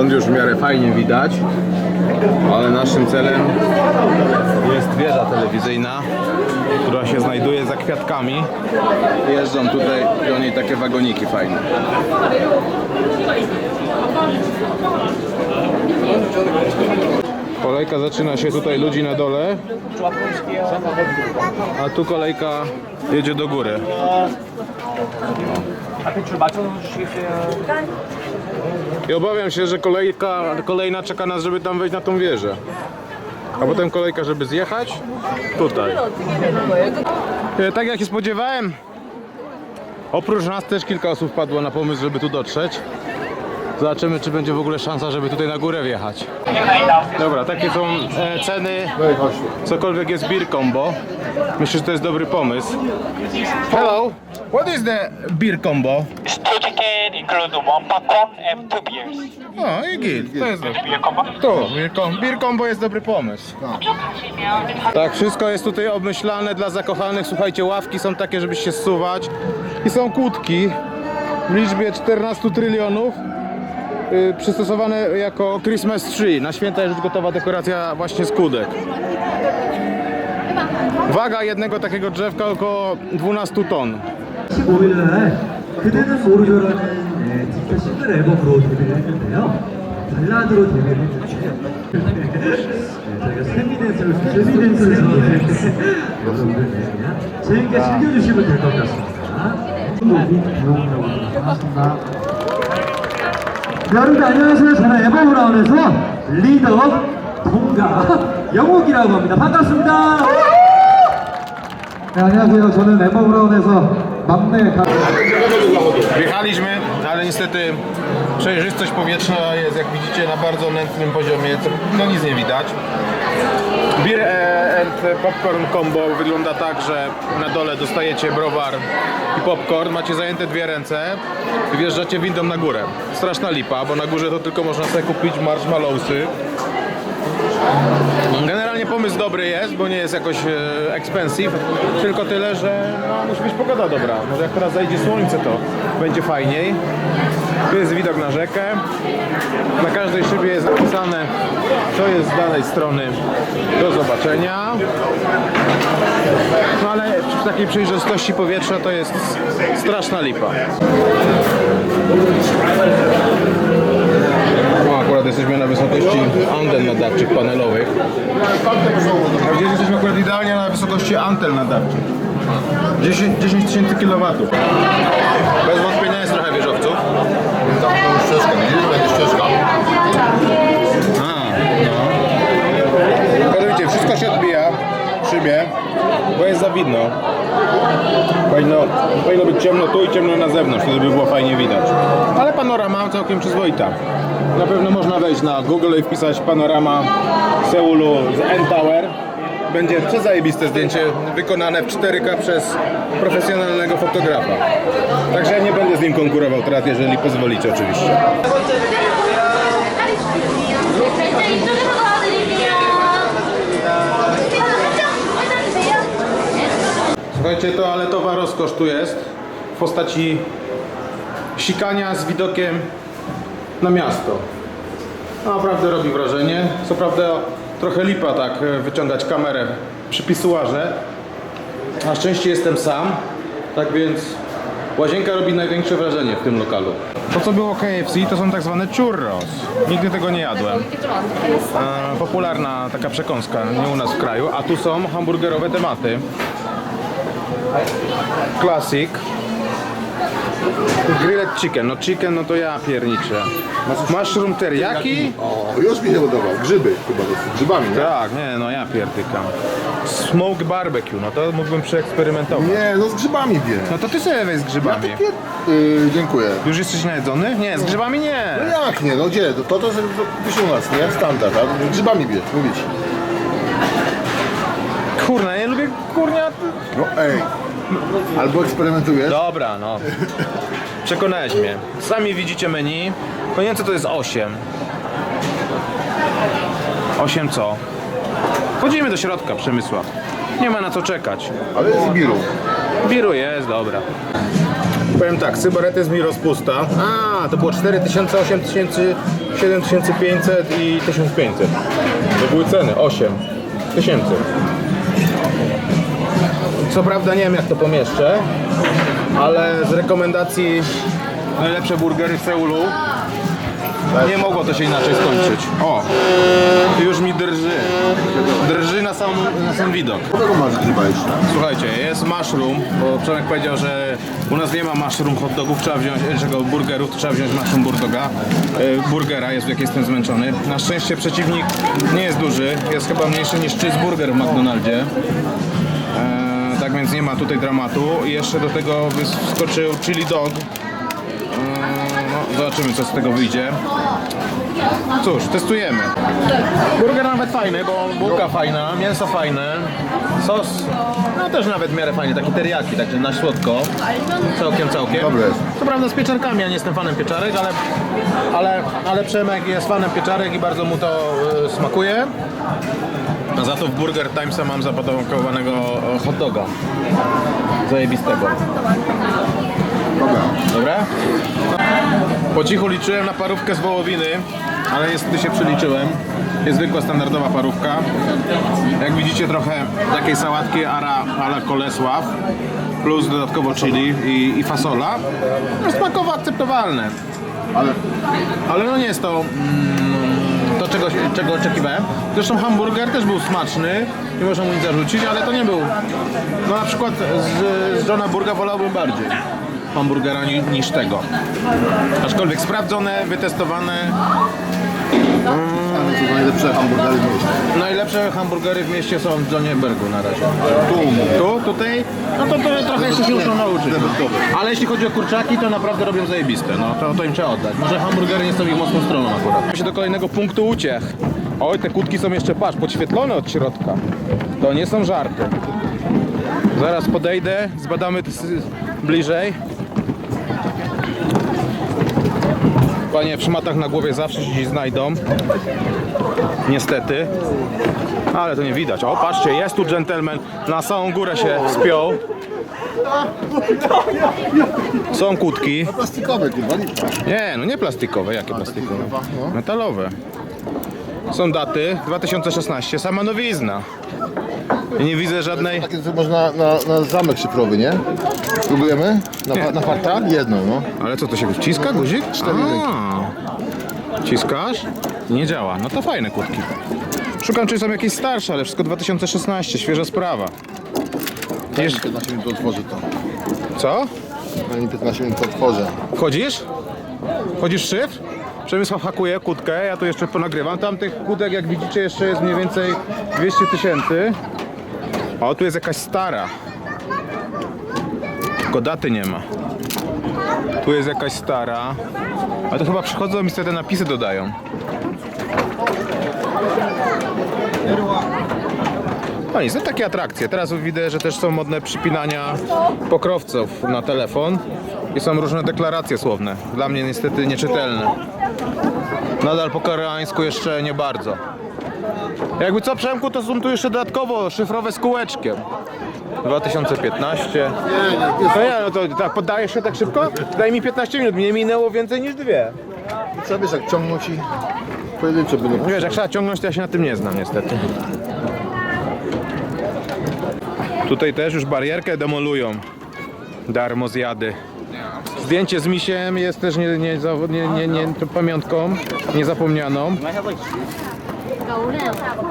stąd już w miarę fajnie widać, ale naszym celem jest wieża telewizyjna, która się znajduje za kwiatkami. Jeżdżą tutaj do niej takie wagoniki fajne. Kolejka zaczyna się tutaj ludzi na dole, a tu kolejka jedzie do góry. A ty czy baczą, że się... I obawiam się, że kolejka kolejna czeka nas, żeby tam wejść na tą wieżę. A potem kolejka, żeby zjechać tutaj. E, Tak jak się spodziewałem, oprócz nas też kilka osób padło na pomysł, żeby tu dotrzeć. Zobaczymy, czy będzie w ogóle szansa, żeby tutaj na górę wjechać. Dobra, takie są e, ceny. Cokolwiek jest beer combo. Myślę, że to jest dobry pomysł. Hello, what is the beer combo? Two ticket include one popcorn and two beers. O, i git, to jest dobry. Beer combo? Tu, beer combo, beer combo jest dobry pomysł. Tak, wszystko jest tutaj obmyślane dla zakochanych. Słuchajcie, ławki są takie, żeby się zsuwać. I są kłódki w liczbie 14 trylionów y, Przystosowane jako Christmas tree. Na święta jest już gotowa dekoracja właśnie z kłódek. Waga jednego takiego drzewka około 12 ton. 15일날 그대는 모르죠라는 네, 디지털 싱글 앨범으로 데뷔를 했는데요. 발라드로 데뷔를 했는데 네, 저희가 세미댄스를 세미댄스를 여러분들 네, 그냥 재밌게 즐겨주시면 될 것 같습니다. 곡이 배우라고 반갑습니다. 네, 여러분들 안녕하세요. 저는 에버브라운에서 리더 동가 영욱이라고 합니다. 반갑습니다. 네, 안녕하세요. 저는 에버브라운에서 막내 가... Wjechaliśmy, ale niestety przejrzystość powietrzna jest, jak widzicie, na bardzo nędznym poziomie. No nic nie widać. Beer and popcorn combo wygląda tak, że na dole dostajecie browar i popcorn, macie zajęte dwie ręce i wjeżdżacie windą na górę. Straszna lipa, bo na górze to tylko można sobie kupić marshmallowsy. Pomysł dobry jest, bo nie jest jakoś e, expensive, tylko tyle, że no, musi być pogoda dobra. Może jak teraz zajdzie słońce, to będzie fajniej. Tu jest widok na rzekę. Na każdej szybie jest napisane, co jest z danej strony do zobaczenia. No ale przy takiej przejrzystości powietrza to jest straszna lipa. No, akurat jesteśmy na wysokości anten nadawczych panelowych. A gdzieś jesteśmy akurat idealnie na wysokości anten nadawczych. 10 10 tysięcy kilowatów. Bez wątpienia. Ścieżka, nie? Będzie ścieżka. A, no. Zobaczcie, wszystko się odbija w szybie, bo jest za widno. Powinno, powinno być ciemno tu i ciemno na zewnątrz, wtedy by było fajnie widać. Ale panorama całkiem przyzwoita. Na pewno można wejść na Google i wpisać panorama Seulu z N-Tower. Będzie przezajebiste zdjęcie wykonane w 4K przez profesjonalnego fotografa. Także nie konkurował teraz, jeżeli pozwolicie oczywiście. Słuchajcie, toaletowa rozkosz tu jest w postaci sikania z widokiem na miasto. No, naprawdę robi wrażenie. Co prawda trochę lipa tak e, wyciągać kamerę przy pisuarze. Na szczęście jestem sam, tak więc łazienka robi największe wrażenie w tym lokalu. To co było KFC to są tak zwane churros. Nigdy tego nie jadłem. E, popularna taka przekąska, nie u nas w kraju. A tu są hamburgerowe tematy. Classic. Grilled chicken, no chicken no to ja pierniczę. Mushroom teriyaki? O, już mi się podobał. Grzyby chyba to są. Grzybami, nie? Tak, nie no ja pierdykam. Smoked barbecue, no to mógłbym przeeksperymentować. Nie, no z grzybami wie. No to ty sobie weź z grzybami. Yy, dziękuję. Już jesteś najedzony? Nie, z grzybami nie. No jak nie, no gdzie? To to, pisz u nas, nie? Standard, a grzybami mówię ci. Kurna, ja lubię kurnia. No ej. Albo eksperymentujesz. Dobra, no. Przekonałeś mnie. Sami widzicie menu. Powiem co to jest 8. 8 co? Chodzimy do środka, Przemysław. Nie ma na co czekać. Ale z biru. Biru jest, dobra. Powiem tak, cyberetyzm i rozpusta. A, to było 4000, 8000, 7500 i 1500. To były ceny, 8 tysięcy. Co prawda nie wiem jak to pomieszczę, ale z rekomendacji najlepsze burgery w Seulu nie mogło to się inaczej skończyć. O, już mi drży. Drży na sam, na sam widok. Kogo masz grzyba jeszcze? Słuchajcie, jest mushroom, bo Przemek powiedział, że u nas nie ma mushroom hot dogów, trzeba wziąć, e, czego burgerów, to trzeba wziąć mushroom burdoga, e, burgera, jest jak jestem zmęczony. Na szczęście przeciwnik nie jest duży, jest chyba mniejszy niż cheeseburger w McDonaldzie. E, tak więc nie ma tutaj dramatu. I jeszcze do tego wyskoczył chili dog. Zobaczymy co z tego wyjdzie. Cóż, testujemy. Burger nawet fajny, bo bułka fajna, mięso fajne, sos no też nawet w miarę fajny, taki teriyaki, także na słodko. Całkiem, całkiem. Dobre jest. Co prawda z pieczarkami, ja nie jestem fanem pieczarek, ale, ale, ale Przemek jest fanem pieczarek i bardzo mu to e, smakuje. A za to w Burger Timesa mam zapakowanego hot doga. Zajebistego. Dobra. Dobra? Po cichu liczyłem na parówkę z wołowiny, ale niestety się przeliczyłem. Jest zwykła, standardowa parówka. Jak widzicie trochę takiej sałatki ara, ala Kolesław, plus dodatkowo chili i, i fasola. No, smakowo akceptowalne. Ale Ale no nie jest to mm, to, czego, czego oczekiwałem. Zresztą hamburger też był smaczny, nie można mu nic zarzucić, ale to nie był. No na przykład z, z Johna Burga wolałbym bardziej hamburgera ni, niż tego. Aczkolwiek sprawdzone, wytestowane, ale to najlepsze hamburgery w mieście. najlepsze hamburgery w mieście są w Johnie Burgu na razie. Tu mówię. Tu, tutaj, no to, to trochę jeszcze się muszą nauczyć. Ale jeśli chodzi o kurczaki, to naprawdę robią zajebiste. No to, to im trzeba oddać. Może hamburgery nie są ich mocną stroną akurat. się do kolejnego punktu uciech. Oj, te kutki są jeszcze, patrz, podświetlone od środka. To nie są żarty. Zaraz podejdę, zbadamy bliżej. Panie w szmatach na głowie zawsze się znajdą. Niestety. Ale to nie widać. O, patrzcie, jest tu gentleman. Na samą górę się wspiął. Są kłódki. Plastikowe, kurwa, nie Nie, no nie plastikowe. Jakie plastikowe? Metalowe. Są daty 2016, sama nowizna. I nie widzę żadnej... Takie co można na, na zamek szyfrowy, nie? Spróbujemy? Na, fa- na farta? Jedną, no. Ale co, to się wciska guzik? Cztery A. Ciskasz? Nie działa. No to fajne kłódki. Szukam, czy są jakieś starsze, ale wszystko 2016, świeża sprawa. Wiesz, 15 minut otworzę to. co? Na 15 minut otworzę. Wchodzisz w szyfr? Przemysław hakuje kłódkę, ja tu jeszcze ponagrywam. Tam tych kłódek, jak widzicie, jeszcze jest mniej więcej 200 tysięcy. O, tu jest jakaś stara. Tylko daty nie ma. Tu jest jakaś stara. Ale to chyba przychodzą i sobie te napisy dodają. No i są takie atrakcje. Teraz widzę, że też są modne przypinania pokrowców na telefon i są różne deklaracje słowne. Dla mnie niestety nieczytelne. Nadal po koreańsku jeszcze nie bardzo. Jakby co Przemku, to są tu jeszcze dodatkowo szyfrowe z kółeczkiem. 2015. Nie, nie, No nie, no to tak, poddajesz się tak szybko? Daj mi 15 minut, mnie minęło więcej niż dwie. Trzeba wiesz, jak ciągnąć i pojedyncze będą. Wiesz, jak trzeba ciągnąć, to ja się na tym nie znam niestety. Tutaj też już barierkę demolują. Darmo zjady. Zdjęcie z misiem jest też nie, nie, nie, nie, nie, pamiątką niezapomnianą.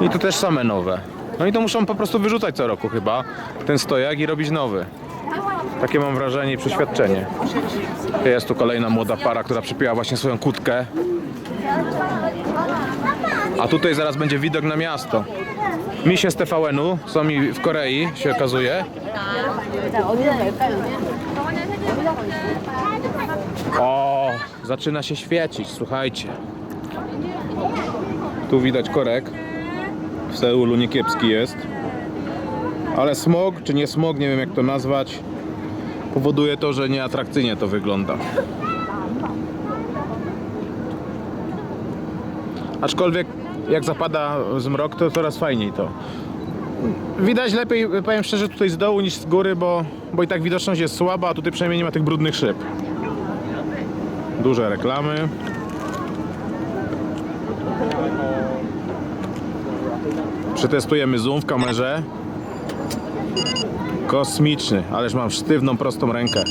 I tu też same nowe. No i to muszą po prostu wyrzucać co roku chyba ten stojak i robić nowy. Takie mam wrażenie i przeświadczenie. Jest tu kolejna młoda para, która przypięła właśnie swoją kutkę. A tutaj zaraz będzie widok na miasto. Misie z TVN-u są mi w Korei, się okazuje. O, zaczyna się świecić, słuchajcie. Tu widać korek. W Seulu niekiepski jest. Ale smog, czy nie smog, nie wiem jak to nazwać, powoduje to, że nieatrakcyjnie to wygląda. Aczkolwiek jak zapada zmrok, to coraz fajniej to Widać lepiej, powiem szczerze, tutaj z dołu niż z góry, bo, bo i tak widoczność jest słaba, a tutaj przynajmniej nie ma tych brudnych szyb. Duże reklamy. Przetestujemy zoom w kamerze. Kosmiczny, ależ mam sztywną, prostą rękę.